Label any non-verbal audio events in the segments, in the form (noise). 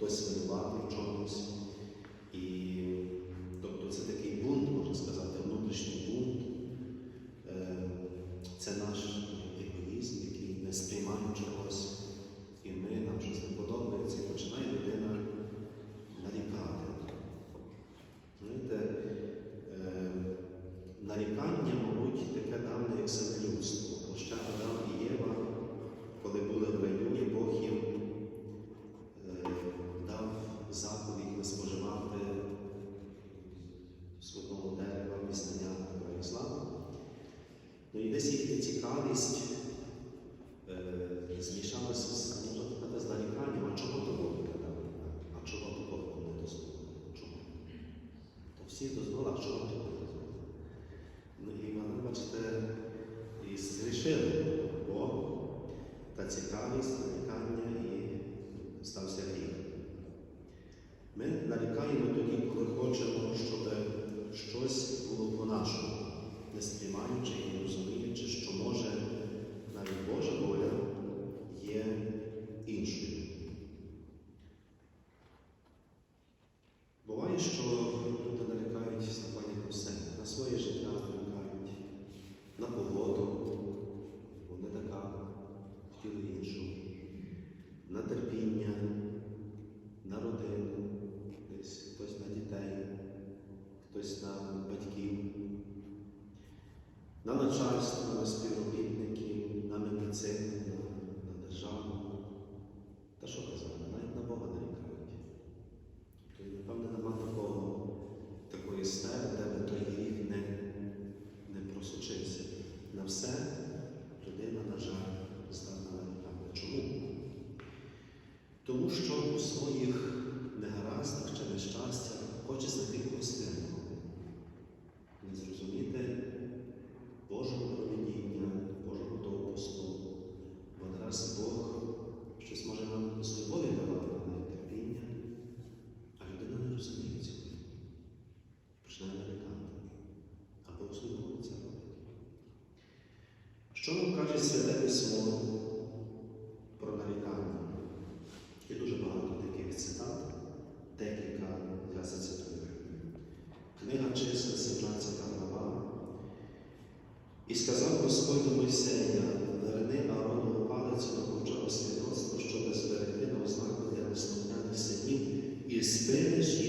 pois десь їхня цікавість е, змішалася з ну, така наріканням, а чого то Бог не дав? А чого то Бог не дозволив? Чому? То всі дозволили, а чого то Що нам каже святе письмо про навітання? Є дуже багато таких цитат, декілька я зацитую. Книга числа, 17 глава. І сказав Господь до Мойсея, верни арону палицю до ковчого свідоцтва, щоб зберегти на ознаку для виставляних синів і спиниш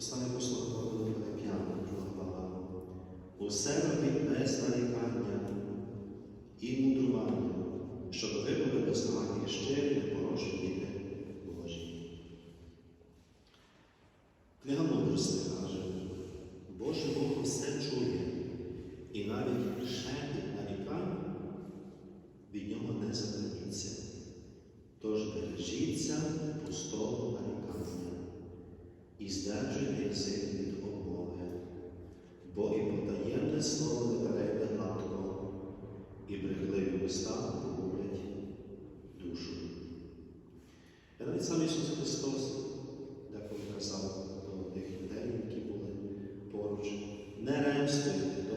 Послання послуга Павла 5 глава. Усе робіть без нарікання і мудрування, щоб ви були дознання щирі, непорожні діти Божі. Книга мудрості каже, Боже Бог все чує. і здержуйте язик від обмови, бо і потаємне слово не перейде гладко, і брехливі уста говорять душу. Я навіть сам Ісус Христос деколи казав до тих людей, які були поруч, не ремствуйте.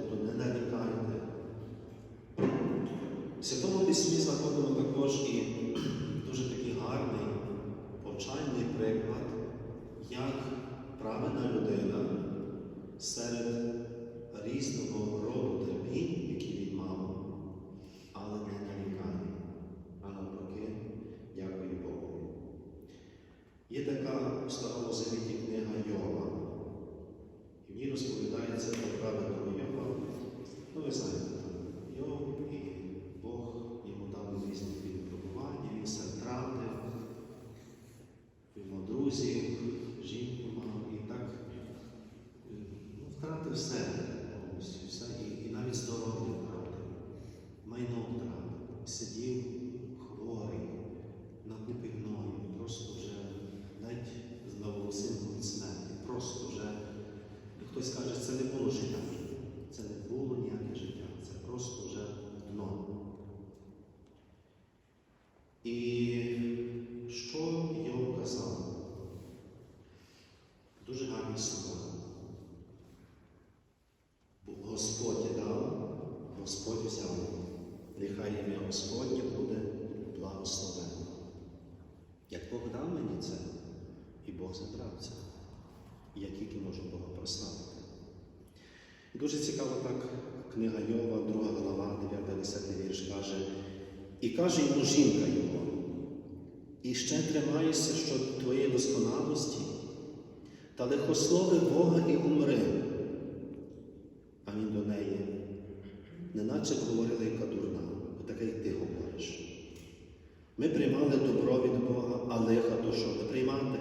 Нехай ім'я Господнє буде благословенно. Як Бог дав мені це, і Бог забрав це. Я тільки можу Бога прославити. Дуже цікаво так книга Йова, 2 глава, 9 10 вірш каже, і каже йому жінка його, і ще тримаєшся що твоєї досконалості, та лихослови Бога і умри. А він до неї, неначе б говорила, яка дурна, бо таке й ти говориш. Ми приймали добро від Бога, а лиха що не приймати?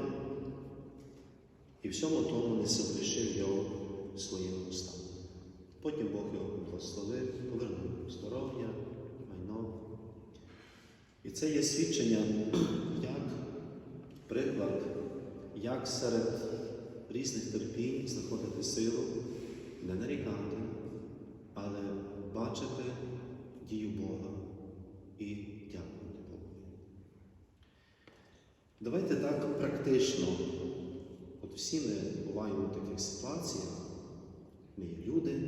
І всьому тому не согрішив його своїми устами. Потім Бог його благословив, повернув здоров'я, майно. І це є свідчення, як приклад, як серед різних терпінь знаходити силу, не нарікати, але бачити дію Бога і дякувати Богу. Давайте так практично. От всі ми буваємо в таких ситуаціях. Ми є люди,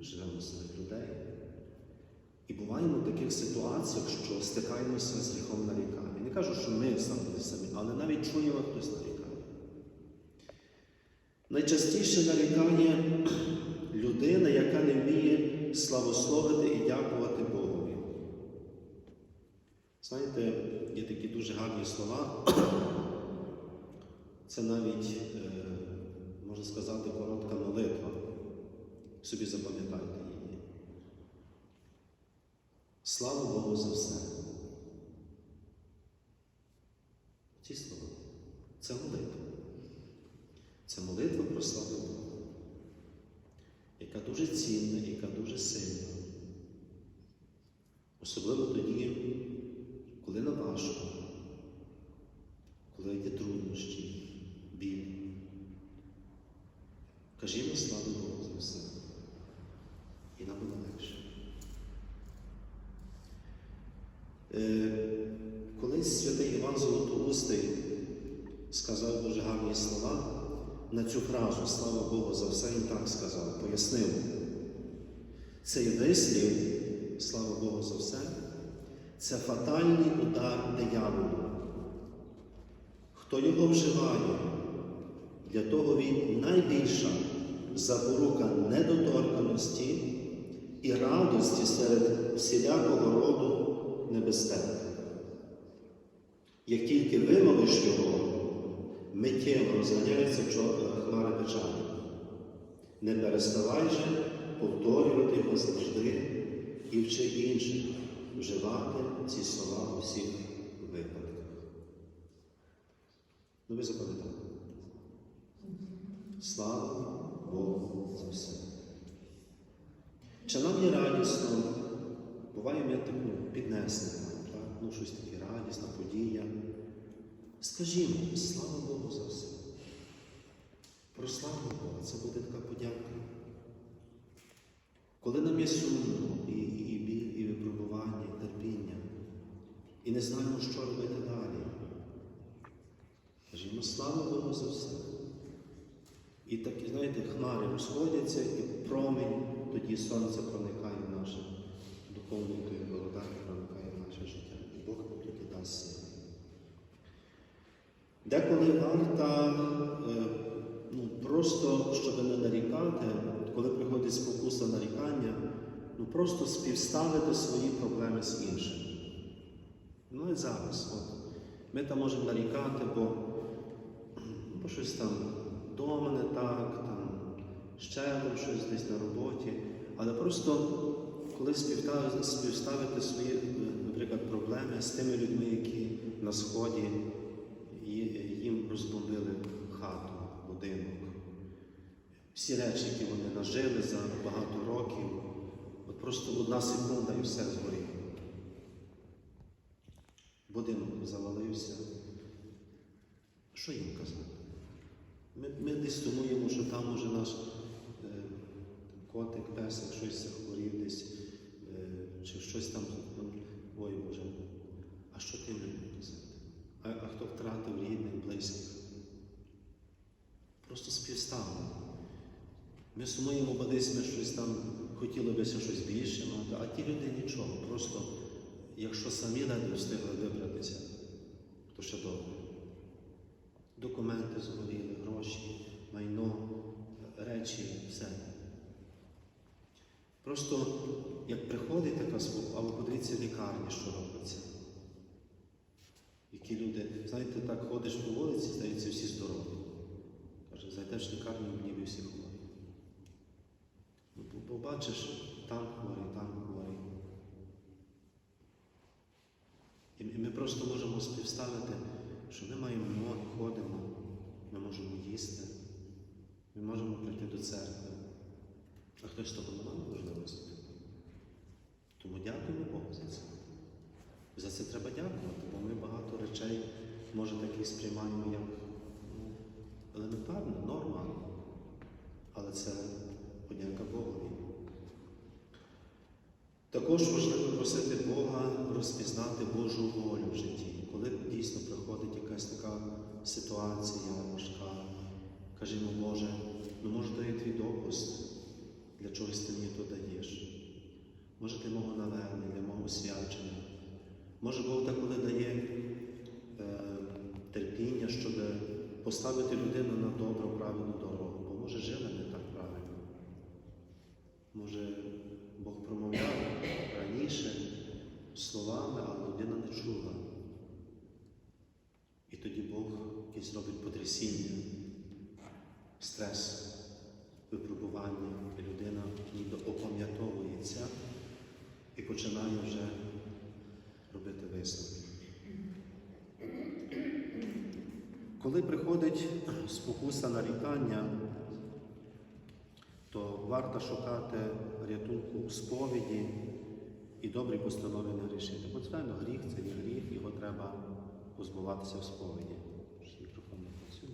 живемо серед людей. І в ситуаціях, що стикаємося з гріхом нарікання. Не кажу, що ми саме самі, але навіть чуємо, хтось нарікає. Найчастіше нарікає (clears throat) людина, яка не вміє славословити і дякувати Богові. Знаєте, є такі дуже гарні слова. (clears throat) Це навіть, е, можна сказати, коротка молитва. Собі запам'ятайте. Слава Богу за все. Ці слова. Це молитва. Це молитва про славу Бога, яка дуже цінна, яка дуже сильна. Особливо тоді, коли на важко, коли є труднощі, біль. Кажімо славу Богу за все. І нам буде легше. Е, колись святий Іван Золотоустий сказав дуже гарні слова на цю фразу Слава Богу за все він так сказав, пояснив. Цей вислів, слава Богу за все, це фатальний удар дияволу. Хто його вживає, для того він найбільша запорука недоторканості і радості серед всілякого роду небезпеки. Як тільки вимовиш його, миттєво розганяється чо- хмара печалі. Не переставай же повторювати його завжди і вчи інших вживати ці слова у всіх випадках. Ну ви запам'ятали. Слава Богу за все. Чи нам є радісно, буває ми так ну, щось таке радісна подія. Скажімо, слава Богу за все. Прославимо Бога, це буде така подяка. Коли нам є сумно і, і, біль, і випробування, і терпіння, і не знаємо, що робити далі. Кажімо, слава Богу за все. І так, знаєте, хмари розходяться, і промінь, тоді сонце проникає тої благодаті, проникає в наше життя. І Бог нам тоді дасть сили. Деколи варта е, ну, просто, щоб не нарікати, коли приходить спокуса нарікання, ну просто співставити свої проблеми з іншими. Ну і зараз. От. Ми там можемо нарікати, бо, бо щось там вдома не так, там ще щось десь на роботі. Але просто коли співставити, співставити свої, наприклад, проблеми з тими людьми, які на Сході їм розбомбили хату, будинок, всі речі, які вони нажили за багато років, от просто одна секунда і все згоріло. Будинок завалився. Що їм казати? Ми, ми десь думаємо, що там може наш е, котик, песик, щось захворів десь, е, чи щось там, ну, ой Боже. А що ти людям казати? А, а хто втратив рідних, близьких? Просто співставлено. Ми сумуємо, бо десь ми щось там хотіли би щось більше мати, а ті люди нічого. Просто якщо самі ледве встигли вибратися, то ще добре. Документи згоріли, гроші, майно, речі, все. Просто як приходить така свобода, або подивіться в лікарні, що робиться. Які люди, знаєте, так ходиш по вулиці, здається, всі здорові. Каже, зайдеш в лікарню, ніби всі хворі. Ну, бо- бо бачиш, там хворий, там хворий. І ми просто можемо співставити, що ми маємо ноги, ходимо, ми можемо їсти, ми можемо прийти до церкви. А хтось того не має можливості. Тому дякуємо Богу за це. За це треба дякувати, бо ми багато речей, може, такі сприймаємо як ну, елементарно, норма. Але це подяка Богові. Також важливо просити Бога розпізнати Божу волю в житті. Коли дійсно приходить якась така ситуація важка, кажімо, Боже, ну може то є твій допуск, для чогось ти мені то даєш. Може, ти мого навернення, для мого свячення. Може, Бог деколи дає е, терпіння, щоб поставити людину на добру, правильну дорогу, бо може жили не так правильно. Може, Бог промовляв раніше словами, але людина не чула. І тоді Бог якесь робить потрясіння, стрес, випробування, і людина ніби опам'ятовується і починає вже робити висновки. Коли приходить спокуса нарікання, то варто шукати рятунку у сповіді і добрі постанови не грішити. Бо, звичайно, гріх це є гріх, його треба позбуватися в сповіді. Мікрофон не працює.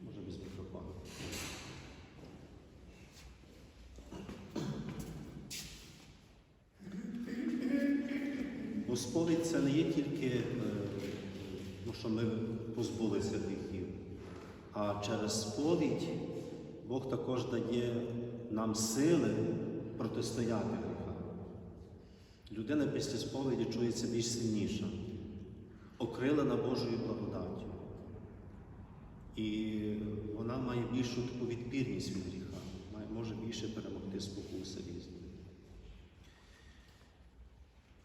Може без мікрофону. Бо сповідь це не є тільки, е, що ми позбулися гріхів, а через сповідь Бог також дає нам сили протистояти гріхам. Людина після сповіді чується більш сильніша, окрилена Божою благодаттю. І вона має більшу таку відпірність від гріха, може більше перемогти спокуси різні.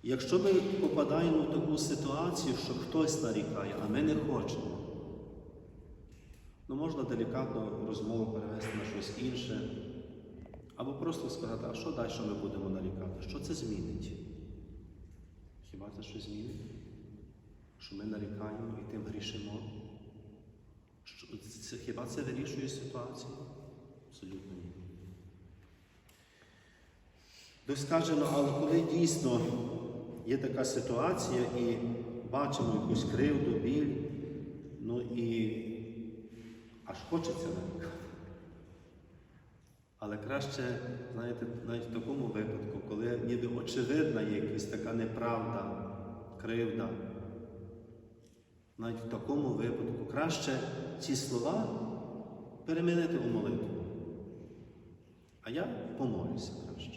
Якщо ми попадаємо в таку ситуацію, що хтось нарікає, а ми не хочемо, ну можна делікатно розмову перевести на щось інше, або просто сказати, а що далі ми будемо нарікати? Що це змінить? Хіба це щось змінить? Що ми нарікаємо і тим грішимо? Що, це, хіба це вирішує ситуацію? Абсолютно ні. Хтось каже, ну але коли дійсно є така ситуація і бачимо якусь кривду, біль, ну і аж хочеться нарікати. Але краще, знаєте, навіть в такому випадку, коли ніби очевидна є якась така неправда, кривда, навіть в такому випадку краще ці слова перемінити у молитву. А я помолюся краще.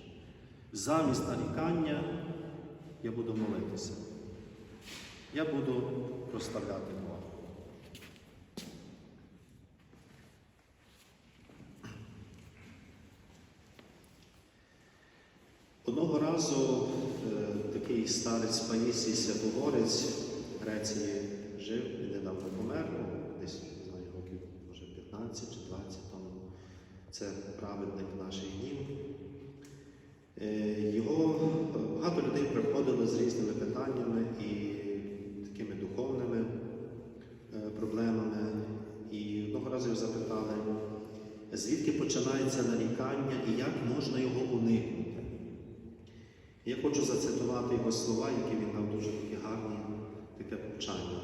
Замість нарікання я буду молитися. Я буду проставляти Бога. Одного разу е, такий старець Паїсій Святогорець в Греції жив, він недавно помер, десь не знаю, років може 15 чи 20 тому. Це праведник наших днів. Е, Його е, багато людей приходили з різними питаннями і такими духовними е, проблемами. І одного разу його запитали, звідки починається нарікання і як можна його уникнути. Я хочу зацитувати його слова, які він дав дуже такі гарні, таке повчання.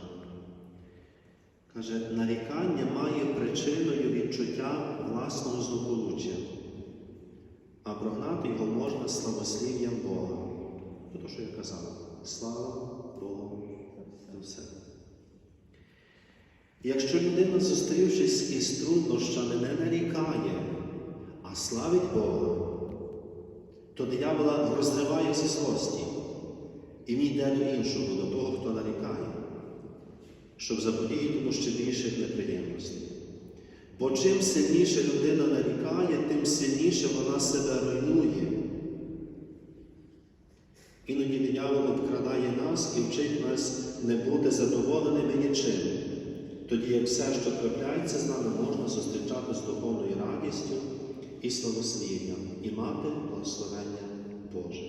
Каже, нарікання має причиною відчуття власного злополуччя, а прогнати його можна славослів'ям Бога. Це те, що я казав. Слава Богу за все. Якщо людина, зустрівшись із труднощами, не нарікає, а славить Бога, то диявола розриває зі злості і він йде до іншого, до того, хто нарікає, щоб заподіяти йому ще більших неприємностей. Бо чим сильніше людина нарікає, тим сильніше вона себе руйнує. Іноді диявол обкрадає нас і вчить нас не бути задоволеними нічим. Тоді як все, що трапляється з нами, можна зустрічати з духовною радістю і славослів'ям, і мати благословення Боже.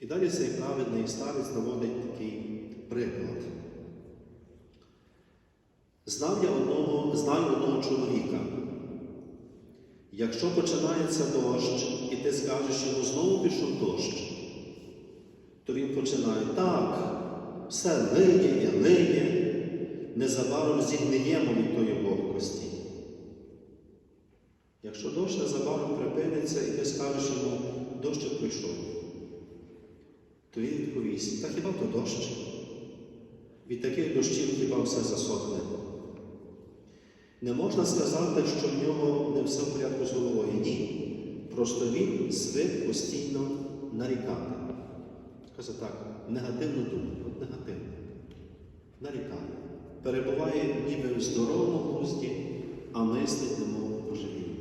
І далі цей праведний старець наводить такий приклад. Знав я одного, знаю одного чоловіка. Якщо починається дощ, і ти скажеш йому знову пішов дощ, то він починає так, все лиє і лиє, незабаром зігниємо від тої вогкості. Якщо дощ незабаром припиниться, і ти скажеш йому, дощ прийшов, то він відповість, та хіба то дощ? Від таких дощів хіба все засохне. Не можна сказати, що в нього не все в порядку з головою. Ні. Просто він звик постійно нарікати. Каже так, негативну думку, от негативно. Нарікає. Перебуває ніби в здоровому глузді, а мислить немов божевільно.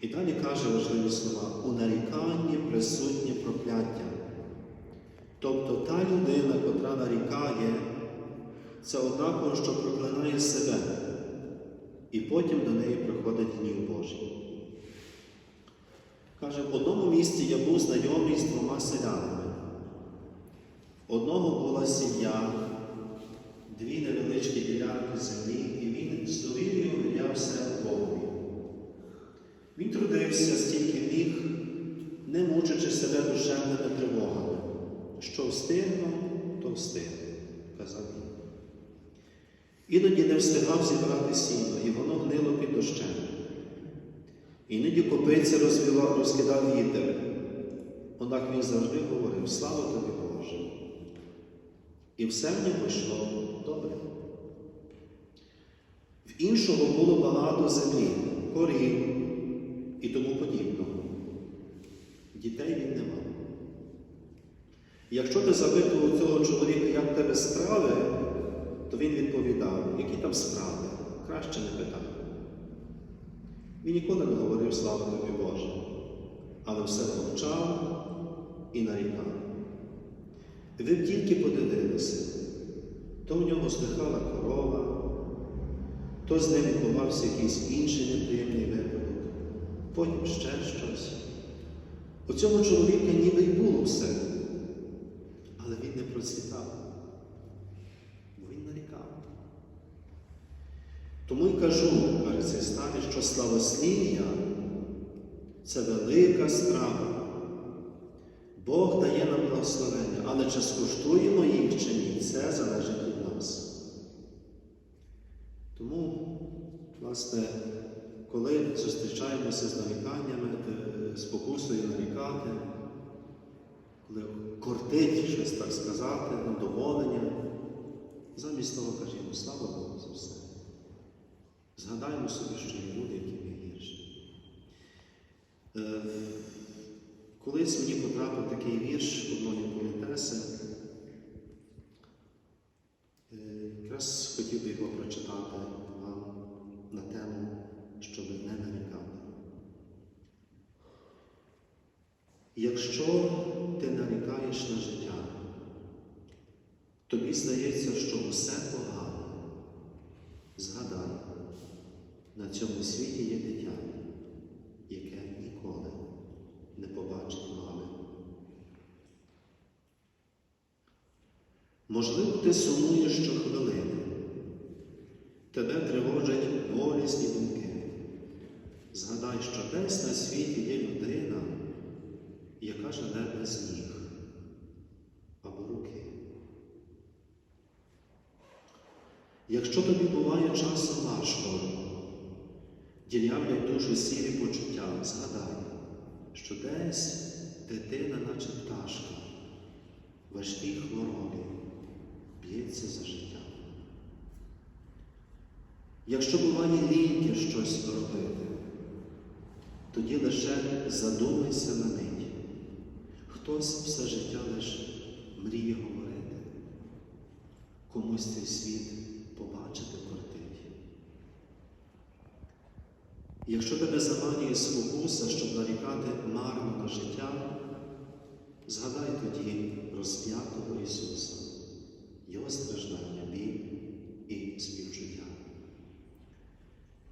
І далі каже важливі слова: у наріканні присутнє прокляття. Тобто та людина, котра нарікає, це однаково, що проклинає себе, і потім до неї приходить гнів Божий. Каже, в одному місці я був знайомий з двома селянами. Одного була сім'я, дві невеличкі ділянки землі, і він з довір'ю видявся Богові. Він трудився стільки міг, не мучачи себе душевними тривогами. Що встигну, то встигну, казав він. Іноді не встигав зібрати сіно, і воно гнило під дощем. Іноді копиця розвіла, розкидав вітер. Однак він завжди говорив, слава тобі Боже. І все в нього йшло добре. В іншого було багато землі, корів і тому подібного. Дітей він не мав. Якщо ти запитував цього чоловіка, як тебе справи, то він відповідав, які там справи, краще не питай. Він ніколи не говорив слава тобі Боже, але все повчав і нарікав. Ви б тільки подивилися, то в нього здихала корова, то з ним відбувався якийсь інший неприємний випадок, потім ще щось. У цьому чоловіка ніби й було все, але він не процвітав, бо він нарікав. Тому й кажу, каже старий, що славослів'я це велика справа. Бог дає нам благословення, але чи скуштуємо їх чи ні, це залежить від нас. Тому, власне, коли зустрічаємося з наріканнями, е, спокусою нарікати, коли кортить щось так сказати, задоволення, замість того кажімо, слава Богу за все. Згадаймо собі, що є люди, які ми гірші. Е, Колись мені потрапив такий вірш одної поетеси. Е, Якраз хотів би його прочитати вам на тему, щоб не нарікати. Якщо ти нарікаєш на життя, тобі здається, що усе погано. Згадай, на цьому світі є дитя, яке ніколи не побачить мами. Можливо, ти сумуєш щохвилини. Тебе тривожать болі болісні думки. Згадай, що десь на світі є людина, яка живе без ніг або руки. Якщо тобі буває часом важко, ділявлять дуже сірі почуття, згадай, що десь дитина, наче пташка, важкій хворобі б'ється за життя. Якщо буває ліньки щось робити, тоді лише задумайся на мить. Хтось все життя лише мріє говорити, комусь цей світ побачити кортить. Якщо тебе заманює спокуса, щоб нарікати марно на життя, згадай тоді розп'ятого Ісуса, Його страждання, біль і співчуття.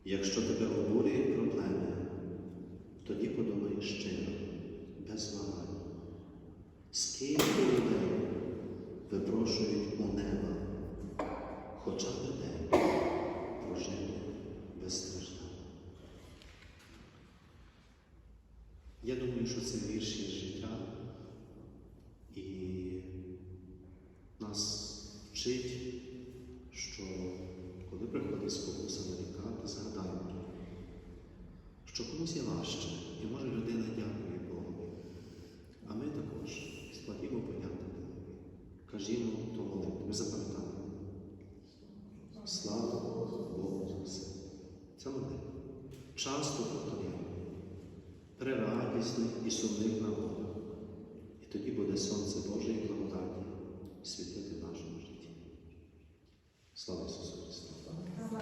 Якщо тебе обурює проблеми, тоді подумай щиро, без вагань. Скільки людей випрошують у неба, хоча б день прожити без страждань. Я думаю, що це вірші життя. І нас вчить, що коли приходить спокуса нарікати, згадаємо, що комусь є важче, і може людина